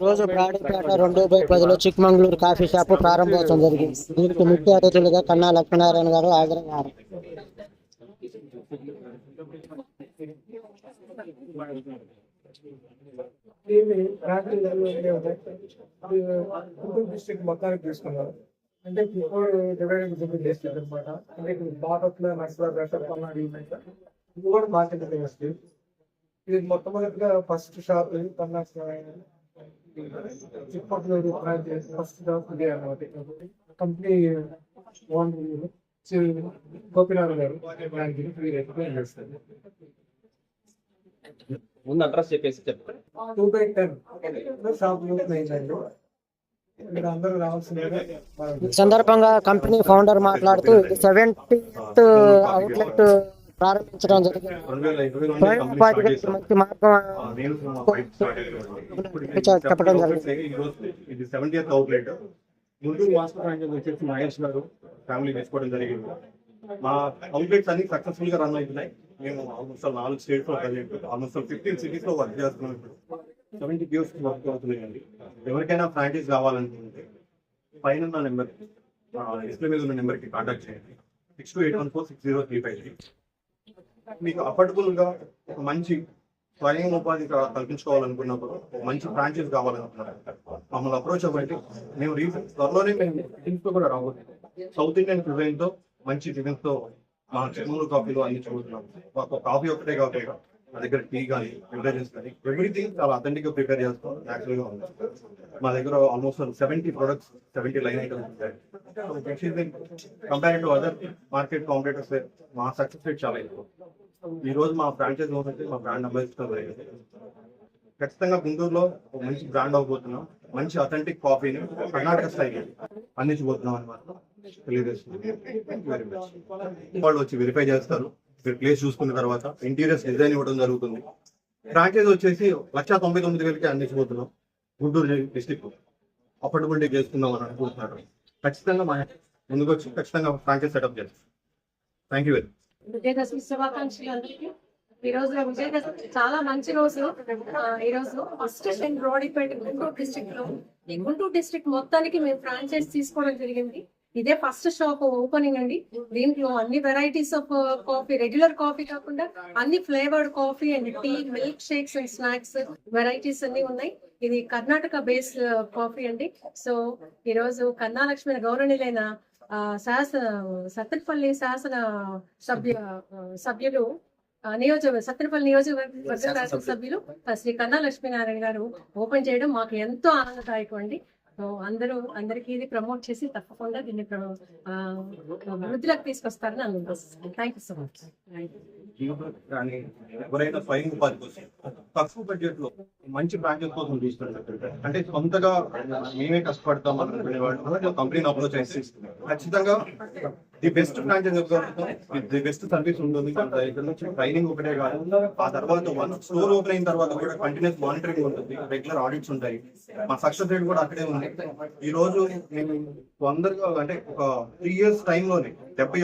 రోజు బ్రాడీపేట రెండు బై పదిలో చిక్మంగళూరు కాఫీ షాప్ ప్రారంభోత్సవం జరిగింది. దీనికి ముఖ్య అతిథులుగా కన్నా లక్ష్మీనారాయణ గారు హాజరయ్యారు. గుంటూరు డిస్ట్రిక్ట్ మొత్తానికి తీసుకున్నారు అంటే ఇప్పుడు డివైడెడ్ గుంటూరు డిస్ట్రిక్ట్ అనమాట అంటే ఇప్పుడు బాపట్ల నర్సరాపేట పల్నాడు ఉన్నాయి ఇది కూడా మార్కెట్ ఇది మొట్టమొదటిగా ఫస్ట్ షాప్ ఇది పల్నాడు బ్రాంచ్ ఫస్ట్ షాప్ ఇదే అనమాట కంపెనీ గోపినాథ్ గారు ముందు అడ్రస్ చెప్పేసి చెప్పండి. టూ బై టెన్ షాప్ సందర్భంగా కంపెనీ ఫౌండర్ మాట్లాడుతూ సెవెంటీ అవుట్లెట్ ప్రారంభించడం జరిగింది మంచి మార్గం చెప్పడం జరిగింది. ముందు మాస్టర్ ఫ్రాంచైజ్ వచ్చేసి మహేష్ గారు ఫ్యామిలీ తీసుకోవడం జరిగింది మా అవుట్లెట్స్ అన్ని సక్సెస్ఫుల్గా రన్ అవుతున్నాయి మేము ఆల్మోస్ట్ నాలుగు స్టేట్స్లో ఆల్మోస్ట్ ఫిఫ్టీన్ సిటీస్లో వర్క్ చేస్తున్నాం ఇప్పుడు సెవెంటీ పియూస్ వర్క్ అవుతున్నాయండి ఎవరికైనా ఫ్రాంచైజ్ కావాలనుకుంటే పైన నెంబర్ డిస్ప్లే మీద ఉన్న నెంబర్కి కాంటాక్ట్ చేయండి six two eight one four six zero three five three మీకు అఫోర్డబుల్గా ఒక మంచి స్వయం ఉపాధి కల్పించుకోవాలనుకున్నప్పుడు మంచి ఫ్రాంచైజ్ కావాలనుకున్నారు మమ్మల్ని అప్రోచ్ అవ్వండి. మేము రీసెంట్ త్వరలోనే మేము టిఫిన్స్తో కూడా రావచ్చు సౌత్ ఇండియన్ క్యూజైన్తో మంచి టిఫిన్స్తో మా చెన్నూరు కాఫీలో చూస్తున్నాం. మాకు కాఫీ ఒకటే కాకుండా మా దగ్గర టీ కానీ బెవరేజెస్ కానీ ఎవ్రీథింగ్ చాలా అథెంటిక్గా ప్రిపేర్ చేస్తాం న్యాచురల్గా ఉంది. మా దగ్గర almost seventy products seventy line items ఉంటాయి. Compare to other market competitors మా సక్సెస్ రేట్ చాలా ఎక్కువ. ఈ రోజు మా ఫ్రాంచైజ్ ఓనర్ మా బ్రాండ్ అంబాసిడర్ ఖచ్చితంగా గుంటూరులో ఒక మంచి బ్రాండ్ అవ్వబోతున్నాం. మంచి అథెంటిక్ కాఫీని కర్ణాటక స్థాయికి అందించబోతున్నాం అని మాత్రం తెలియజేస్తున్నాం వాళ్ళు వచ్చి వెరిఫై చేస్తారు. మీరు ప్లేస్ చూసుకున్న తర్వాత ఇంటీరియర్స్ డిజైన్ ఇవ్వడం జరుగుతుంది. ఫ్రాంచైజ్ వచ్చేసి లక్ష తొంభై తొమ్మిది వేలకి అందించబోతున్నాం గుంటూరు డిస్టిక్ అఫోర్డబిలిటీ చేసుకుందాం అని అనుకుంటున్నారు. ఖచ్చితంగా మా ముందుకు వచ్చి ఖచ్చితంగా ఫ్రాంచైజ్ సెటప్ చేస్తాం. థ్యాంక్ యూ వెరీ విజయదశమి శుభాకాంక్షలు ఈ రోజు విజయదశమి చాలా మంచి రోజు. ఆ, ఈ రోజు ఫస్ట్ టైం రోడ్డుపేట గుంటూరు డిస్ట్రిక్ట్లో. గుంటూరు డిస్టిక్ మొత్తానికి మేము ఫ్రాంచైజ్ తీసుకోవడం జరిగింది. ఇదే ఫస్ట్ షాప్ ఓపెనింగ్ అండి. దీంట్లో అన్ని varieties of coffee regular coffee కాకుండా అన్ని flavoured coffee and tea milk shakes and snacks varieties అన్ని ఉన్నాయి. ఇది కర్ణాటక బేస్ కాఫీ uh, అండి. సో ఈ రోజు కన్నా లక్ష్మి ఆ, శాసన సత్తెనపల్లి శాసన సభ్య సభ్యులు నియోజక సత్తెనపల్లి నియోజకవర్గ శాసన సభ్యులు శ్రీ కన్నా లక్ష్మీనారాయణ గారు ఓపెన్ చేయడం మాకు ఎంతో ఆనందదాయకం అండి. సో అందరూ అందరికీ ఇది ప్రమోట్ చేసి తప్పకుండా దీన్ని వృద్ధిలోకి తీసుకొస్తారని అనుకుంటున్నాను థ్యాంక్ యూ సో మచ్ ఎవరైనా స్వయం ఉపాధి కోసం తక్కువ బడ్జెట్లో మంచి బ్రాంచెస్ కోసం చూస్తున్నారు అంటే సొంతగా మేమే కష్టపడతాం అనుకునే వాళ్ళు కంపెనీని అప్రోచ్ అయితే ఖచ్చితంగా the best franchise the best service ఉంటుంది. ట్రైనింగ్ ఒకటే కాదు. ఆ తర్వాత వన్ స్టోర్ ఓపెన్ అయిన తర్వాత కూడా కంటిన్యూస్ మానిటరింగ్ ఉంటుంది. రెగ్యులర్ ఆడిట్స్ ఉంటాయి. మా సక్సెస్ రేట్ కూడా అక్కడే ఉంది. ఈ రోజు నేను తొందరగా అంటే ఒక త్రీ ఇయర్స్ టైంలోనే డెబ్బై